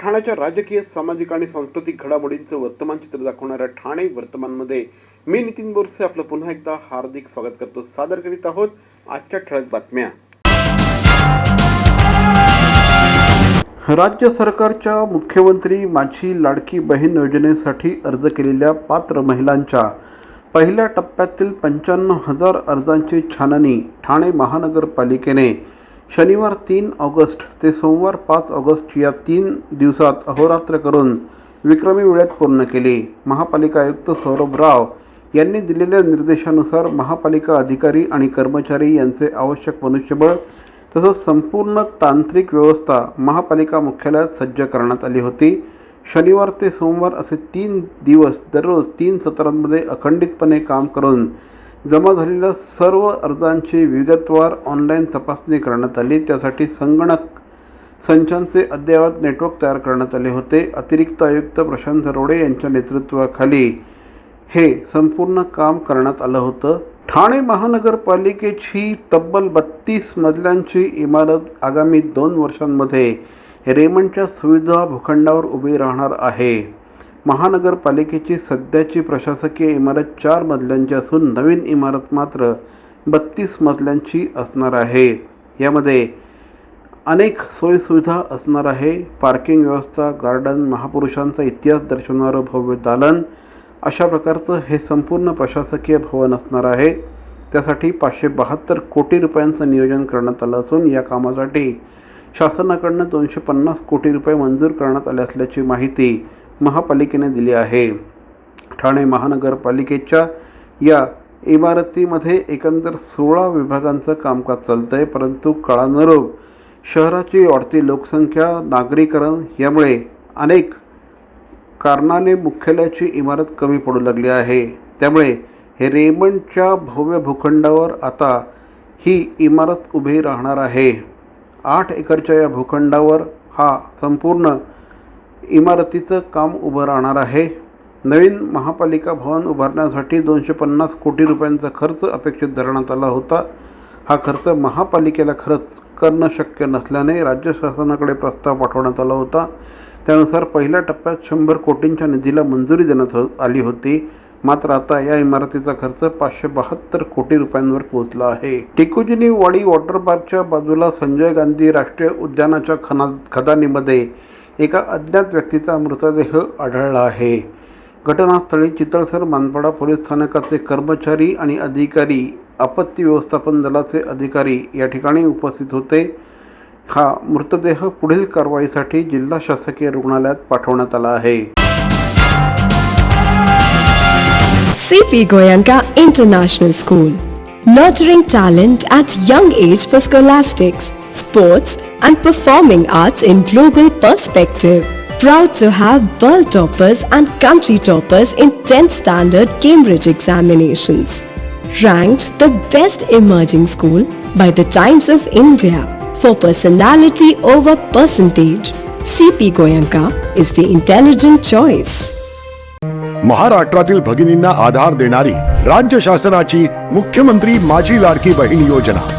ठाण्याच्या राजकीय सामाजिक आणि सांस्कृतिक घडामोडींचं वर्तमान चित्र दाखवणाऱ्या ठाणे वर्तमानमध्ये मी नितीन बोरसे आपलं पुन्हा एकदा हार्दिक स्वागत करतो. सादर करीत आहोत आजच्या ठळक बातम्या. राज्य सरकारच्या मुख्यमंत्री माझी लाडकी बहीण योजनेसाठी अर्ज केलेल्या पात्र महिलांच्या पहिल्या टप्प्यातील पंच्याण्णव हजार अर्जांची छाननी ठाणे महानगरपालिकेने शनिवार तीन ऑगस्ट ते सोमवार पाच ऑगस्ट या तीन दिवसात अहोरात्र करून विक्रमी वेळेत पूर्ण केली. महापालिका आयुक्त सौरभ राव यांनी दिलेल्या निर्देशानुसार महापालिका अधिकारी आणि कर्मचारी यांचे आवश्यक मनुष्यबळ तसंच संपूर्ण तांत्रिक व्यवस्था महापालिका मुख्यालयात सज्ज करण्यात आली होती. शनिवार ते सोमवार असे तीन दिवस दररोज तीन सत्रांमध्ये अखंडितपणे काम करून जमा झालेल्या सर्व अर्जांची विगतवार ऑनलाईन तपासणी करण्यात आली. त्यासाठी संगणक संचांचे अद्ययावत नेटवर्क तयार करण्यात आले होते. अतिरिक्त आयुक्त प्रशांत रोडे यांच्या नेतृत्वाखाली हे संपूर्ण काम करण्यात आलं होतं. ठाणे महानगरपालिकेची तब्बल बत्तीस मजल्यांची इमारत आगामी दोन वर्षांमध्ये रेमंडच्या सुविधा भूखंडावर उभी राहणार आहे. महानगरपालिकेची सध्याची प्रशासकीय इमारत चार मजल्यांची असून नवीन इमारत मात्र बत्तीस मजल्यांची असणार आहे. यामध्ये अनेक सोयीसुविधा असणार आहे. पार्किंग व्यवस्था गार्डन महापुरुषांचा इतिहास दर्शवणारं भव्य दालन अशा प्रकारचं हे संपूर्ण प्रशासकीय भवन असणार आहे. त्यासाठी पाचशे बहात्तर कोटी रुपयांचं नियोजन करण्यात आलं असून या कामासाठी शासनाकडनं दोनशे पन्नास कोटी रुपये मंजूर करण्यात आले असल्याची माहिती महापालिकेने दिली आहे. ठाणे महानगरपालिकेच्या या इमारतीमध्ये एकंदर सोळा विभागांचं कामकाज चालतं आहे परंतु काळानुरूप शहराची वाढती लोकसंख्या नागरीकरण यामुळे अनेक कारणाने मुख्यालयाची इमारत कमी पडू लागली आहे. त्यामुळे हे रेमंडच्या भव्य भूखंडावर आता ही इमारत उभी राहणार आहे. आठ एकरच्या या भूखंडावर हा संपूर्ण इमारतीचं काम उभं राहणार आहे. नवीन महापालिका भवन उभारण्यासाठी दोनशे पन्नास कोटी रुपयांचा खर्च अपेक्षित धरण्यात आला होता. हा खर्च महापालिकेला खरंच करणं शक्य नसल्याने राज्य शासनाकडे प्रस्ताव पाठवण्यात आला होता. त्यानुसार पहिल्या टप्प्यात शंभर कोटींच्या निधीला मंजुरी देण्यात हो- आली होती. मात्र आता या इमारतीचा खर्च पाचशे बहात्तर कोटी रुपयांवर पोहोचला आहे. टिकुजिनी वाडी वॉटर पार्कच्या बाजूला संजय गांधी राष्ट्रीय उद्यानाच्या खना खदानीमध्ये एका अज्ञात व्यक्तीचा मृतदेह आढळला आहे. घटनास्थळी चितळसर मानपाडा पोलीस स्थानकाचे कर्मचारी आणि अधिकारी आपत्ती व्यवस्थापन दलाचे अधिकारी या ठिकाणी उपस्थित होते. हा मृतदेह पुढील कारवाईसाठी जिल्हा शासकीय रुग्णालयात पाठवण्यात आला आहे. CP Goenka international school nurturing talent at young age for scholastics, sports, and performing arts in global perspective. Proud to have world toppers and country toppers in 10th standard Cambridge examinations. Ranked the best emerging school by the Times of India for personality over percentage. CP Goyanka is the intelligent choice. महाराष्ट्रातील भगिनींना आधार देणारी राज्य शासनाची मुख्यमंत्री माझी लाडकी बहीण योजना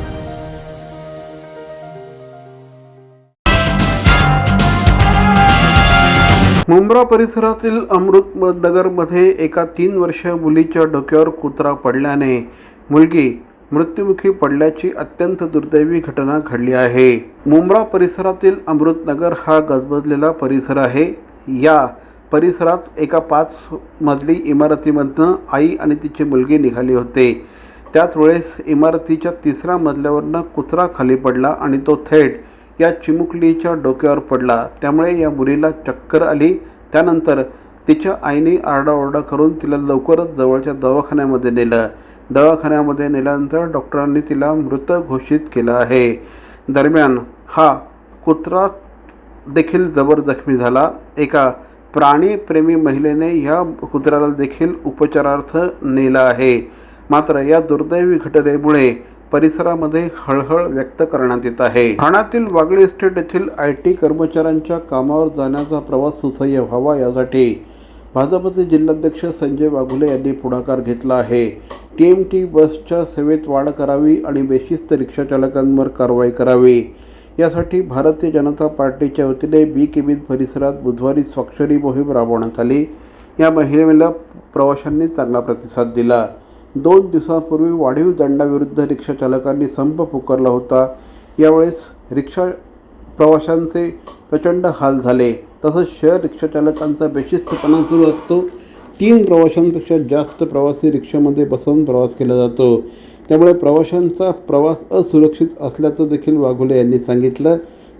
मुंब्रा परिसरातील अमृत नगरमध्ये एका तीन वर्ष मुलीच्या डोक्यावर कुत्रा पडल्याने मुलगी मृत्युमुखी पडल्याची अत्यंत दुर्दैवी घटना घडली आहे. मुंब्रा परिसरातील अमृतनगर हा गजबजलेला परिसर आहे. या परिसरात एका पाच मजली इमारतीमधनं आई आणि तिची मुलगी निघाली होते. त्याच वेळेस इमारतीच्या तिसऱ्या मजल्यावरनं कुत्रा खाली पडला आणि तो थेट या चिमुकलीच्या डोक्यावर पडला. त्यामुळे या मुलीला चक्कर आली. त्यानंतर तिच्या आईने आरडाओरडा करून तिला लवकरच जवळच्या दवाखान्यामध्ये नेलं. दवाखान्यामध्ये नेल्यानंतर डॉक्टरांनी तिला मृत घोषित केलं आहे. दरम्यान हा कुत्रा देखील जबर जखमी झाला. एका प्राणीप्रेमी महिलेने या कुत्र्याला देखील उपचारार्थ नेलं आहे. मात्र या दुर्दैवी घटनेमुळे परिसरामध्ये हळहळ व्यक्त करण्यात येत आहे. ठाण्यातील वागळे इस्टेट येथील आय टी कर्मचाऱ्यांच्या कामावर जाण्याचा प्रवास सुसह्य व्हावा यासाठी भाजपचे जिल्हाध्यक्ष संजय वाघुले यांनी पुढाकार घेतला आहे. टी एम टी बसच्या सेवेत वाढ करावी आणि बेशिस्त रिक्षाचालकांवर कारवाई करावी. यासाठी भारतीय जनता पार्टीच्या वतीने बी केबिन परिसरात बुधवारी स्वाक्षरी मोहीम राबवण्यात आली. या मोहिमेला प्रवाशांनी चांगला प्रतिसाद दिला. दोन दिवसांपूर्वी वाढीव दंडाविरुद्ध रिक्षाचालकांनी संप पुकारला होता. यावेळेस रिक्षा प्रवाशांचे प्रचंड हाल झाले. तसंच शहर रिक्षाचालकांचा बेशिस्तपणा सुरू असतो. तीन प्रवाशांपेक्षा जास्त प्रवासी रिक्षामध्ये बसवून प्रवास केला जातो. त्यामुळे प्रवाशांचा प्रवास असुरक्षित असल्याचं देखील वाघोले यांनी सांगितलं.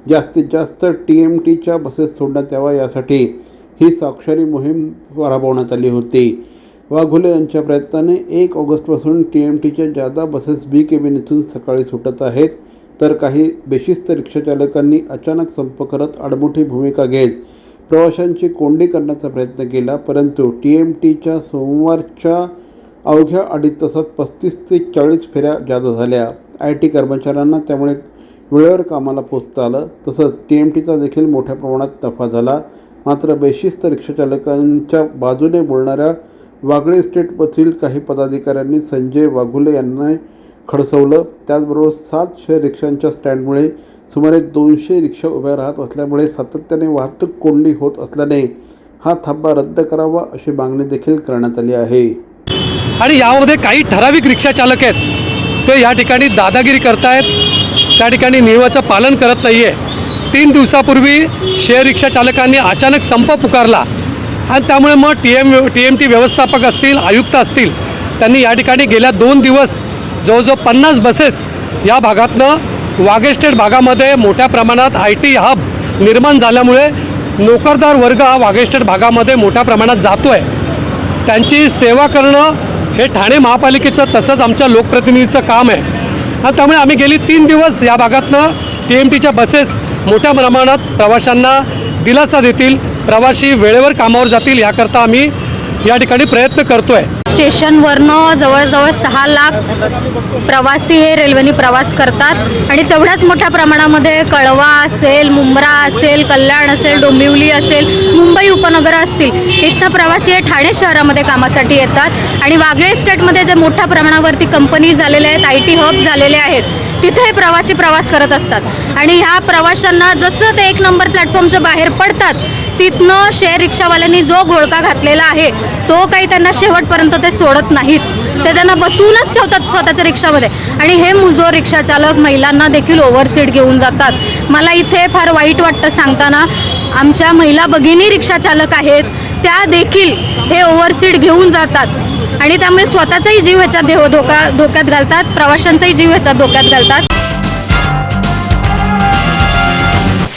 जास्तीत जास्त टी एम टीच्या बसेस सोडण्यात याव्या यासाठी ही स्वाक्षरी मोहीम राबवण्यात आली होती. वाघुले यांच्या प्रयत्नाने एक ऑगस्टपासून टी एम टीच्या जादा बसेस बी केबिन इथून सकाळी सुटत आहेत. तर काही बेशिस्त रिक्षाचालकांनी अचानक संप करत आडमुठी भूमिका घेत प्रवाशांची कोंडी करण्याचा प्रयत्न केला परंतु टी एम टीच्या सोमवारच्या अवघ्या अडीच तासात पस्तीस ते चाळीस फेऱ्या जादा झाल्या. आय टी कर्मचाऱ्यांना त्यामुळे वेळेवर कामाला पोचता आलं तसंच टी एम टीचा देखील मोठ्या प्रमाणात नफा झाला. मात्र बेशिस्त रिक्षाचालकांच्या बाजूने बोलणाऱ्या वागळे इस्टेटमधील काही पदाधिकाऱ्यांनी संजय वाघुले यांना खडसवलं. त्याचबरोबर सात शहर रिक्षांच्या स्टँडमुळे सुमारे दोनशे रिक्षा उभ्या राहत असल्यामुळे सातत्याने वाहतूक कोंडी होत असल्याने हा थांबा रद्द करावा अशी मागणी देखील करण्यात आली आहे. आणि यामध्ये काही ठराविक रिक्षा चालक आहेत. ते या ठिकाणी दादागिरी करतायत. त्या ठिकाणी नियमाचं पालन करत नाही आहे तीन दिवसापूर्वी शेअर रिक्षा चालकांनी अचानक संप पुकारला. आणि त्यामुळे मग T M T T M व्यवस्थापक असतील आयुक्त असतील त्यांनी या ठिकाणी गेल्या दोन दिवस जवळजवळ पन्नास बसेस या भागातनं वागेस्टेड भागामध्ये मोठ्या प्रमाणात आय टी हब निर्माण झाल्यामुळे नोकरदार वर्ग हा वागेस्टेड भागामध्ये मोठ्या प्रमाणात जातो आहे त्यांची सेवा करणं हे ठाणे महापालिकेचं तसंच आमच्या लोकप्रतिनिधीचं काम आहे. आणि त्यामुळे आम्ही गेली तीन दिवस या भागातनं टी एम टीच्या बसेस मोठ्या प्रमाणात प्रवाशांना दिलासा देतील. प्रवासी वेळेवर कामावर जातील याकरता आम्ही या ठिकाणी प्रयत्न करतो आहे स्टेशनवरनं जवळजवळ सहा लाख प्रवासी हे रेल्वेने प्रवास करतात आणि तेवढ्याच मोठ्या प्रमाणामध्ये कळवा असेल मुंब्रा असेल कल्याण असेल डोंबिवली असेल मुंबई उपनगरं असतील इथनं प्रवासी हे ठाणे शहरामध्ये कामासाठी येतात. आणि वागळे स्टेटमध्ये जे मोठ्या प्रमाणावरती कंपनी झालेल्या आहेत आय टी हब झालेले आहेत तिथे हे प्रवासी प्रवास करत असतात. आणि ह्या प्रवाशांना जसं ते एक नंबर प्लॅटफॉर्मच्या बाहेर पडतात तिथनं शेअर रिक्षावाल्यांनी जो घोळका घातलेला आहे तो काही त्यांना शेवटपर्यंत ते सोडत नाहीत. ते त्यांना बसवूनच ठेवतात स्वतःच्या रिक्षामध्ये. आणि हे मुजोर रिक्षाचालक महिलांना देखील ओव्हरसीट घेऊन जातात. मला इथे फार वाईट वाटतं सांगताना आमच्या महिला भगिनी रिक्षाचालक आहेत त्या देखील हे ओव्हरसीट घेऊन जातात. आणि त्यामुळे स्वतःचाही जीव ह्याच्यात देव धोका धोक्यात घालतात प्रवाशांचाही जीव ह्याच्यात धोक्यात घालतात.